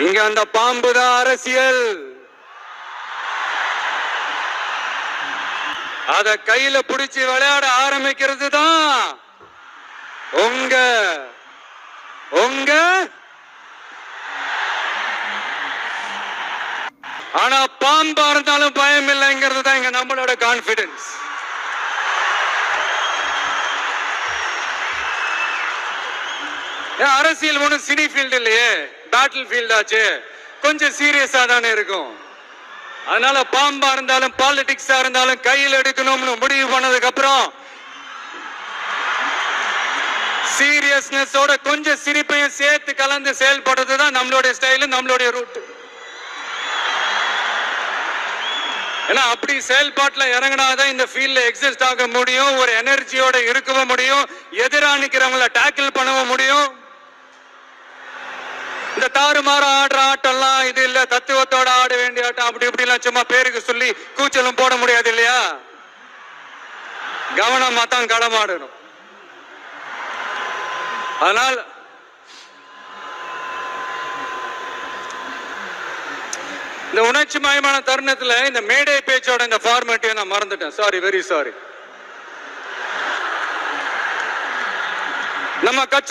இங்க அந்த பாம்பு தான் அரசியல். அத கையில புடிச்சு விளையாட ஆரம்பிக்கிறது தான் உங்க உங்க? ஆனா பாம்பா இருந்தாலும் பயம் இல்லைங்கிறது தான் இங்க நம்மளோட கான்பிடன்ஸ் அரசியல் ஒன்றும் சினி ஃபீல்டு இல்லையே. பேட்டில் ஃபீல்டாச்சு கொஞ்சம் சீரியஸா தானே இருக்கும். அதனால பாம்பா இருந்தாலும் பாலிடிக்ஸா இருந்தாலும் கையில் எடுக்கணும்னு முடிவு பண்ணதுக்கு அப்புறம் சீரியஸ்னஸோட கொஞ்சம் சிரிப்பையும் சேர்த்து கலந்து செயல்படுறது தான் நம்மளுடைய ஸ்டைலு நம்மளுடைய ரூட் ஏன்னா அப்படி செயல்பாட்டில் இறங்கினாதான் இந்த ஃபீல்டில் எக்ஸிஸ்ட் ஆக முடியும் ஒரு எனர்ஜியோட இருக்கவும் முடியும் எதிரா நிக்கிறவங்கள டேக்கிள் பண்ணவும் முடியும். இந்த தாறுமாற ஆடுற ஆட்டம்லாம் இது இல்ல. தத்துவத்தோட ஆட வேண்டிய ஆட்டம். அப்படி இப்படி எல்லாம் சும்மா பேருக்கு சொல்லி கூச்சலும் போட முடியாது இல்லையா? கவனமா தான் களமாடணும் அதனால் இந்த உணர்ச்சி மயமான தருணத்துல இந்த மேடை பேச்சோட இந்த ஃபார்மேட்டையும் நான் மறந்துட்டேன். சாரி வெரி சாரி நம்ம கட்சி